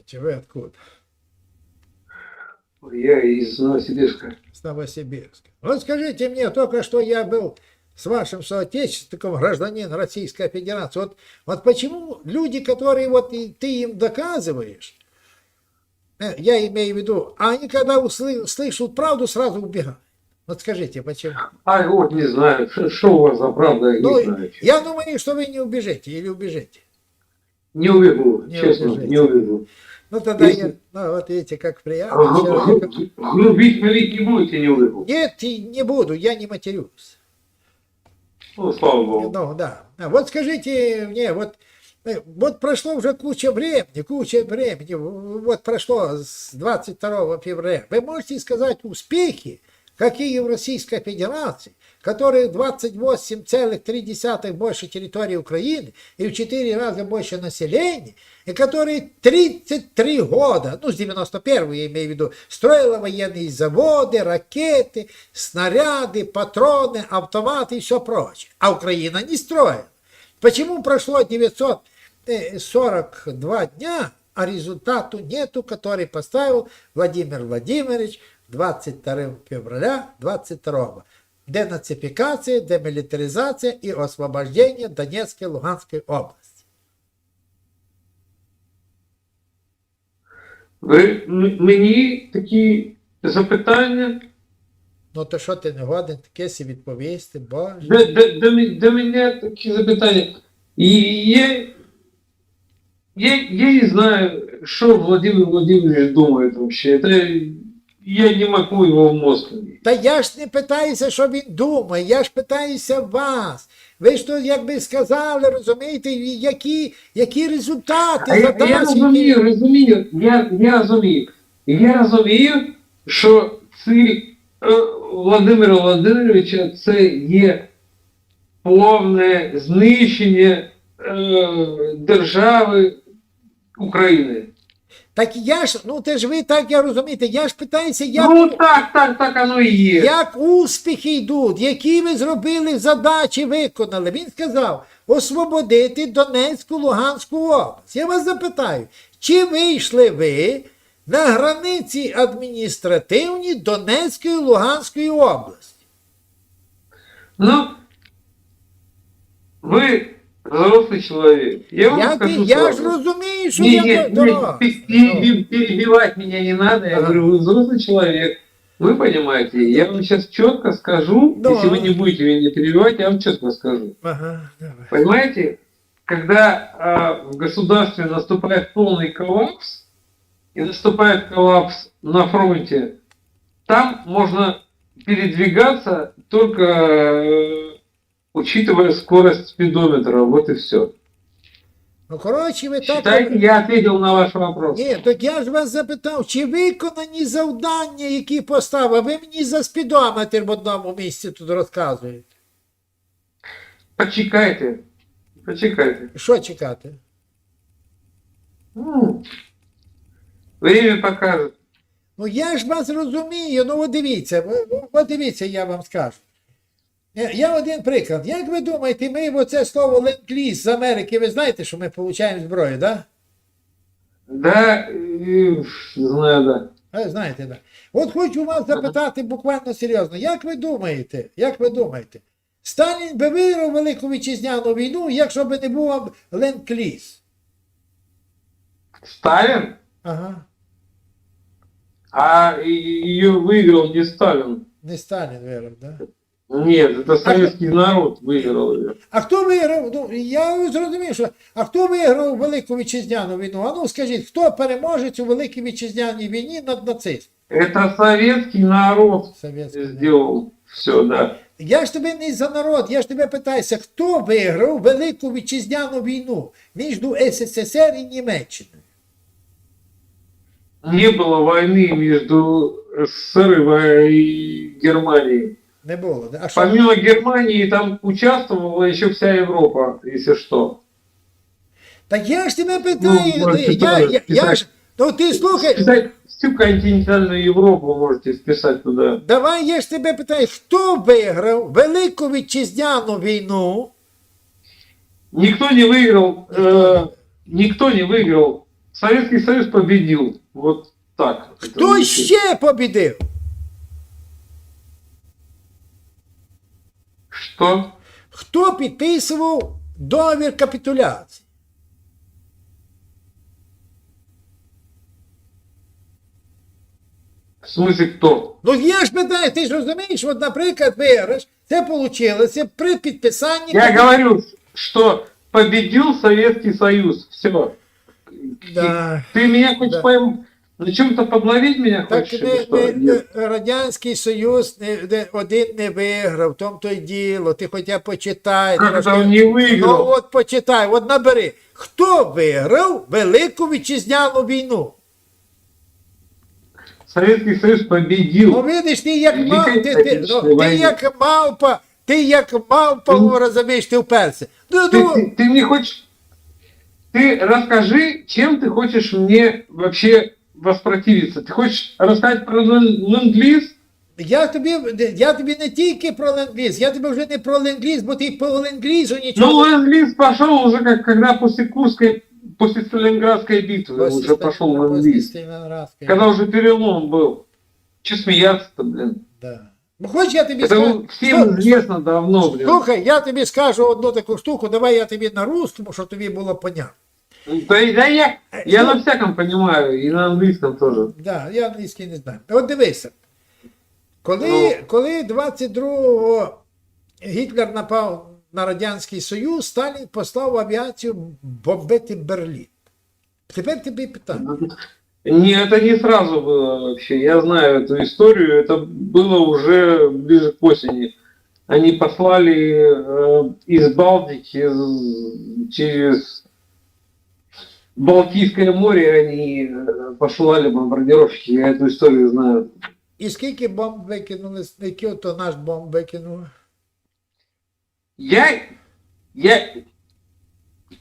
Здравствуйте, вы откуда? Я из Новосибирска. С Новосибирска. Вот скажите мне, только что я был с вашим соотечественником, гражданин Российской Федерации. Вот, вот почему люди, которые вот и ты им доказываешь, э, я имею в виду, а они когда услы- слышат правду, сразу убегают. Вот скажите, почему? А вот не знаю, что у вас за правда, я Ну, не знаю. я думаю, что вы не убежите или убежите. Не убегу, Не честно, убежите. не убегу. Ну тогда Если- я, ну вот видите, как А приятно. человеку. гру- Грубить, молить не будете, не убегу. Нет, и не буду, я не матерюсь. Ну, слава богу. Ну, да. А Вот скажите мне, вот, э, вот прошло уже куча времени, куча времени, вот прошло с 22 февраля. Вы можете сказать успехи, какие в Российской Федерации, которые 28,3 больше территории Украины и в 4 раза больше населения, и которые 33 года, ну, с 91 я имею в виду, строила военные заводы, ракеты, снаряды, патроны, автоматы и все прочее. А Украина не строит. Почему прошло 942 дня, а результату нету, который поставил Владимир Владимирович 22 февраля 22 Денацификация, демилитаризация и освобождение Донецкой и Луганской области. Ви мені такі запитання Ну то що ти не годен таке сі відповісти, боже. до, до, до, до мене такі запитання. І я, я, я не знаю, що Владимир Владимирович думає вообще. Я не могу его в мозг. Та я ж не питаюся, що він думає, я ж питаюся вас. Ви ж то, якби сказали, розумієте, які, які результати, А я, я розумію, розумію, я, я розумію. Я розумію, що ціль е, Володимира Володимировича це є повне знищення е, держави України. Так я ж, ну те ж ви так я розумієте, я ж питаюся, як, Ну так, так, так воно і є. як успіхи йдуть, які ви зробили задачі, виконали. Він сказав освободити Донецьку, Луганську область. Я вас запитаю, чи вийшли ви на границі адміністративні Донецької Луганської області? Ну, ви взрослий чоловік. Я вам Я, скажу я ж розумію, що Не, я не, до- не, дорос. пе- переби- перебивать меня не надо. Я Ага. говорю, вы взрослый человек. Вы понимаете, я вам сейчас четко скажу, Да. если вы не будете меня перебивать, я вам четко скажу. Ага, давай. Понимаете, когда а, в государстве наступает полный коллапс, и наступает коллапс на фронте, там можно передвигаться только э, учитывая скорость спидометра. Вот и все. Ну, коротше, ви так. Считайте, я ответил на ваш вопрос. Ні, так я ж вас запитав, чи виконані завдання, які поставив, ви мені за спідометр в одному місці тут розказуєте. Почекайте. Почекайте. Що чекати? Ну, время покажет. Ну я ж вас розумію, ну от дивіться, от дивіться, я вам скажу. Е, Я один приклад. Як ви думаєте, ми оце слово ленд-ліз з Америки, ви знаєте, що ми отримуємо зброю, да? Да, э, знаю, да. А, знаєте, да. От хочу вас запитати буквально серйозно. Як ви думаєте, як ви думаєте, Сталін би виграв Велику Вітчизняну війну, якщо б не був ленд-ліз? Сталин? Ага, А ее выиграл не Сталин. не Сталін виграв, да? Нет, это советский народ выиграл ее. А хто виграв? Ну, я зрозумів, що. А хто виграв Велику Вітчизняну війну? А ну скажіть, хто переможець у Великій Вітчизняній війні над нацистом? Это советский народ Совєтський народ. сделал все, да. Я ж тебе не за народ, я ж тебе питаюся, хто виграв Велику Вітчизняну війну між СССР і Німеччиною? Не было войны между СССР и Во- и Германией. Не було. да? А що? Помимо Германии там участвовала еще вся Европа, если что. Так я ж тебе питаю, Ну, можете ти- я, я, я писати. ж, ну ти слухай, Вписать всю континентальную Европу можете вписать туда. давай я ж тебе питаю, хто виграв Велику Вітчизняну війну? Никто не выиграл э, никто не выиграл. Советский Союз победил. Вот так. Хто Это ще побідив? Что? Хто підписував договір капітуляції? В смысле кто? Ну я ж питаю, ти ж розумієш, от, наприклад, виграш, це вийшло при підписанні. Я говорю, что победил Советский Союз. Все. Да. Ты меня хочешь Да. пойм- на чем-то подловить меня Так хочешь? не, или что? не, Нет. не, Радянський Союз не, не, один не виграв, в тому то й діло, ти хоча б почитай. Как трошки. это он не выиграл? Ну от почитай, от набери. Хто виграв Велику вітчизняну війну? Советский Союз Ну, победил. видиш, ти як Великій мав, ти, ти, Отечественній ну, ти війні. як мавпа, ти як мавпа, Ну. розумієш, ти вперся. Ну, Ты, ну, ты- ты мне хочешь... Ты расскажи, чем ты хочешь мне вообще воспротивиться. Ты хочешь рассказать про лен- ленд-лиз? я тобі, я тобі не тільки про ленд-ліз, я тобі вже не про ленд-ліз, бо ти по ленд-лізу нічого Ну, ленд-лиз пошел уже, как, когда после Курской, после Сталинградской битвы После уже пошел Сталин- ленд-лиз. после Сталинградской. Когда уже перелом был. Че смеяться-то, блин? Да. Ну, хоч я тобі Это скажу. всем Слу- известно давно, блин. Слухай, я тобі скажу одну таку штуку, давай я тобі на русскому, щоб тобі було понятно. Да, да я, я Ну. на всяком понимаю, и на английском тоже. Да, я англійський не знаю. От дивися. Коли, Ну. коли 22-го Гітлер напав на Радянський Союз, Сталін послав авіацію бомбити Берлін. Тепер тобі питання. Не, это не сразу было вообще. Я знаю эту историю. Это было уже ближе к осени. Они послали э, из Балтики из- через Балтийское море, они э, послали бомбардировщики. Я эту историю знаю. І скільки бомб викинули, який то наш бомб викинув? Я, я,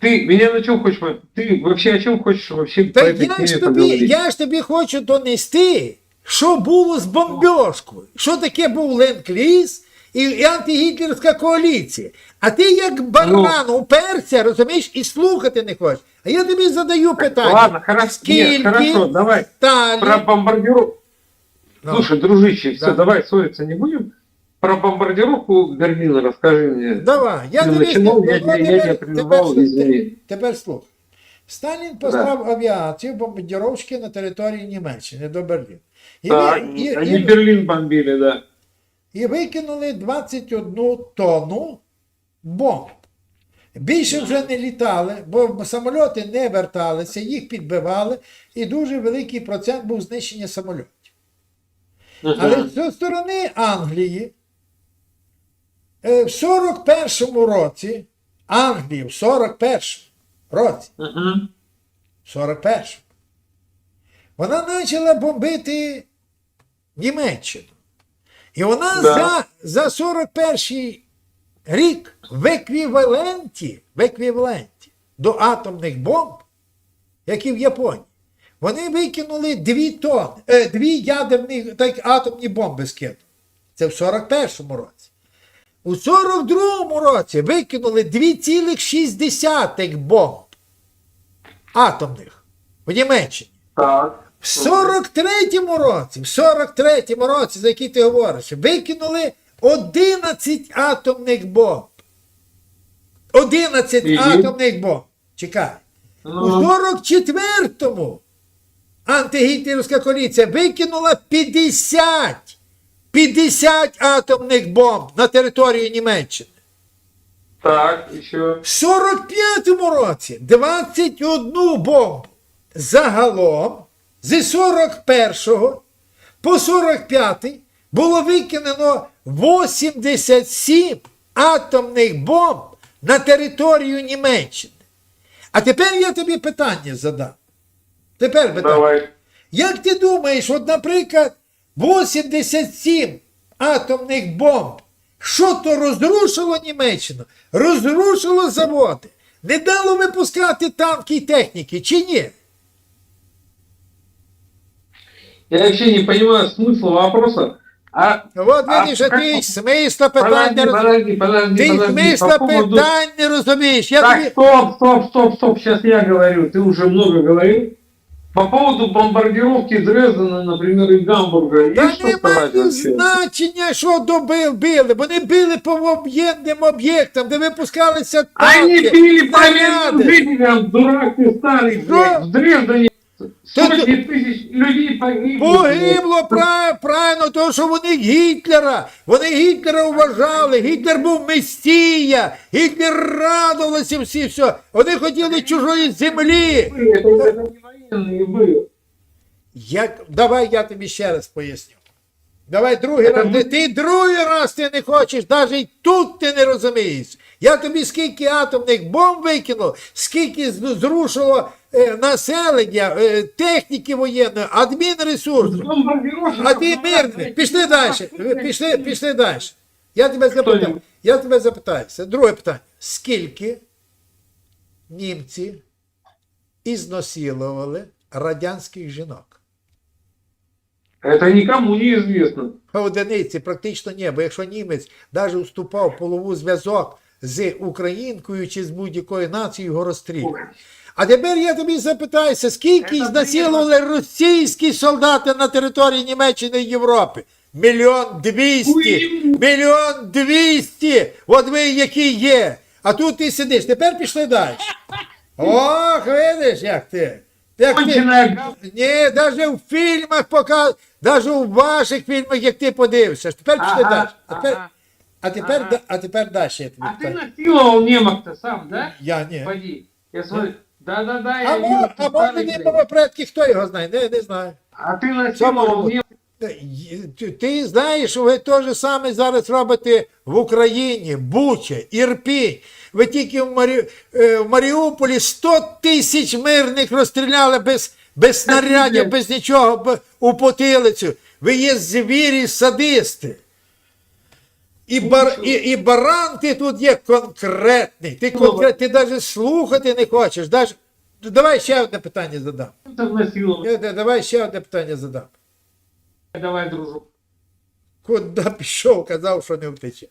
ты меня на чем хочешь? пон- Ты вообще о чем хочешь вообще по Та этой я ж, теме тобі, поговорить? я ж тобі хочу донести, що було з бомбьошкою, що таке був ленд-ліз і, і антигітлерська коаліція. А ти як баран уперся, розумієш, і слухати не хочеш. А я тобі задаю питання. Ладно, хорошо, Скільки нет, хорошо, давай. Сталін... Про бомбардировку. Ну, Слушай, дружище, все, давай ссориться не будем. Про бомбардировку Берлина расскажи мне. Давай, я начинал, я, ну, я тебя тепер, прерывал, тепер, извини. тепер слухай. Сталін послав авіацію бомбардировки на території Німеччини до Берліна. І, Так, ви- і, і, Берлин бомбили, да. І викинули 21 тонну бомб. Більше вже не літали, бо самольоти не верталися, їх підбивали, і дуже великий процент був знищення самольотів. Але зі сторони Англії е, в 41-му році, Англії в 41-му році, в 41-му, вона почала бомбити Німеччину. І вона Да. за, за 41 рік в еквіваленті, в еквіваленті до атомних бомб, які в Японії, вони викинули дві тонни, е, дві ядерні так, атомні бомби скинули. Це в 41-му році. У 42-му році викинули 2,6 бомб атомних в Німеччині. Так. В 43-му році, в 43-му році, за який ти говориш, викинули 11 атомних бомб. 11 І? атомних бомб. Чекай. У Ну, 44-му антигітлерівська коаліція викинула 50, 50 атомних бомб на територію Німеччини. так, еще. В 45-му році 21 бомбу. Загалом зі 41 по 45 було викинено 87 атомних бомб на територію Німеччини. А тепер я тобі питання задам. Тепер питання. Давай. Як ти думаєш, от, наприклад, 87 атомних бомб, що то розрушило Німеччину? Розрушило заводи, не дало випускати танки і техніки, чи ні? Я вообще не понимаю смысла вопроса. А, От А видиш, а как- ти смисла питань не подожди, розумієш. подожди, подожди, Ти подожди. смисла По поводу- питань не розумієш. Я Так, тобі... стоп, стоп, стоп, стоп, сейчас я говорю, ты уже много говорил. По поводу бомбардировки Дрездена, например, и Гамбурга, Та есть что сказать немає вообще? значення, що добив, били. Вони били по воєнним об'єктам, де випускалися Они танки, били по снаряди. мирным жителям, дурак ты старый, Что? блядь, в Дрездене Что сотни тысяч людей погибли. Погибло прав- правильно, тому що вони Гітлера. Вони Гітлера вважали. Гітлер був месія. Гітлер радувався всі все. Вони хотіли чужої землі. блядь. Это, это не военные были. Як... Давай я тобі ще раз поясню. Давай другий Це раз. ми- Ти, ти другий раз ти не хочеш, навіть тут ти не розумієш. Я тобі скільки атомних бомб викинув, скільки з- зрушило е, населення, е, техніки воєнної, адмінресурсу. Бомбардировка. А ти мирний. Пішли далі. Пішли, пішли далі. Я тебе запитаю. Я тебе запитаю. Це друге питання. Скільки німці ізнасилували радянських жінок? Это никому не известно. Одиниці практично ні, бо якщо німець навіть вступав в полову зв'язок з українкою чи з будь-якою нацією, його розстрілювали. А тепер я тобі запитаюся, скільки Це знасилували російські солдати на території Німеччини і Європи? Мільйон двісті! Мільйон двісті! От ви які є! А тут ти сидиш. Тепер пішли далі. Ох, видиш, як ти. Як ти. Ні, навіть в фільмах показують, навіть у ваших фільмах, як ти подивишся. Тепер пішли Ага, далі. А тепер, ага. а тепер, Ага. а тепер далі я тобі А ты питаю. насиловал немок-то сам, да? Я ні. Пойди. Я смотрю. Да-да-да, А, я мо- вижу, а ты може старый, не блядь. було предки, хто його знає? Не, не знаю. А ты може насиловал бути? немок. Та, й- Ти, ти знаєш, що ви те ж саме зараз робите в Україні, Буча, Ірпінь. Ви тільки в, Марі... е, в Маріуполі 100 тисяч мирних розстріляли без, без снарядів, ні. без нічого б- у потилицю. Ви є звірі, садисти. І, бар, і, і баран ти тут є конкретний. Ти, конкрет, ти навіть слухати не хочеш. Даже... Давай ще одне питання задам. Насиловал. Е, да- Давай ще одне питання задам. Давай, дружок. Куди пішов, казав, що не втече.